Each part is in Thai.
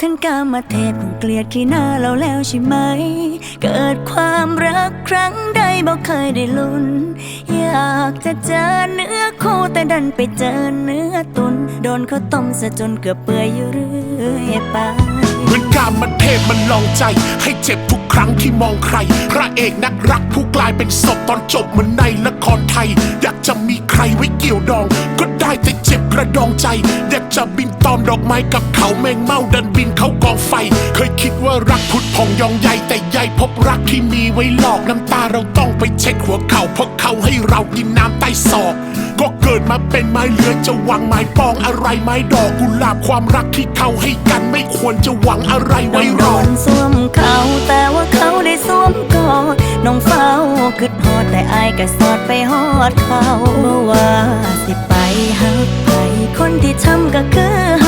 ท่านกามาเทพคงเกลียดขี้หน้าเราแล้วใช่ไหม เกิดความรักครั้งใดบอกเคยได้ลุ้น อยากจะเจอเนื้อคู่แต่ดันไปเจอเนื้อตุน โดนเขาต้มซะจนเกือบเปื่อยอยู่เรื่อยไป เป็นการมันเทพมันลองใจ ให้เจ็บทุกครั้งที่มองใคร พระเอกนักรักผู้กลายเป็นศพตอนจบเหมือนในละครไทย อยากจะมีใครไว้เกี่ยวดอง ก็ได้แต่เจ็บกระดองใจ อยากจะบินตอมดอกไม้กับเขาแมงเมาดันบินเข้ากองไฟ เคยคิดว่ารักพุดพองยองใยแต่ใยพบรักที่มีไว้หลอกน้ำตาเราต้องไปเช็ดหัวเขาเพราะเขาให้เรากินน้ำใต้ศอก ดมาเป็นไม้เลือจะหวังไม้ปองอะไรไม้ดอกกุหลาบความรักที่เขาให้กันไม่ควรจะหวังอะไรไว้องรโดอนสวมเขาแต่ว่าเขาได้สวมกอดน้องเฝ้าคึดฮอดแต่อายก็สอดไปฮอดเขาบ่ว่าสิไปหักไปคนที่ทำก็คือ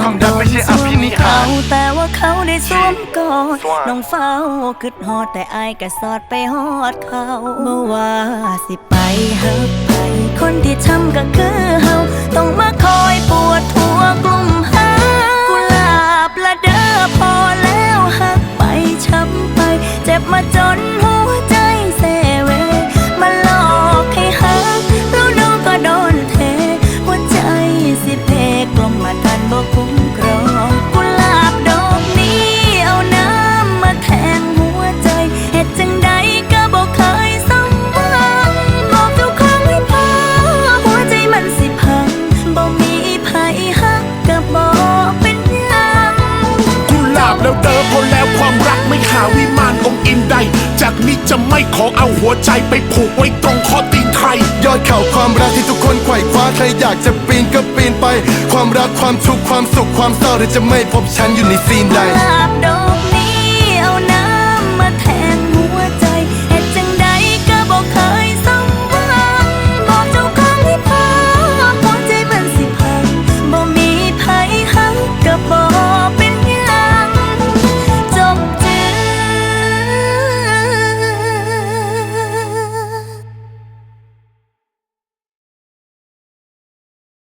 ความรักไม่ใช่อภินิหาร แต่ว่าเขาได้สวมกอดสวมน้องเฝ้าคึดฮอดแต่อายก็สอดไปฮอดเขาเมื่อว่าสิไปหักไป คนที่ช้ำก็คือเฮาต้องมาคอยปวดหัว ฮักก็บ่เป็นหยังกุหลาบแล้วเดิมพอแล้วความรักไม่หาวิมานองค์อินใด จากนี้จะไม่ขอเอาหัวใจไปผูกไว้ตรงคอตีนใคร ยอดเข่าความรักที่ทุกคนไขว่คว้าใครอยากจะปีนก็ปีนไป ความรักความทุกข์ความสุขความเศร้าเธอจะไม่พบฉันอยู่ในซีนใด กุหลาบดอกนี้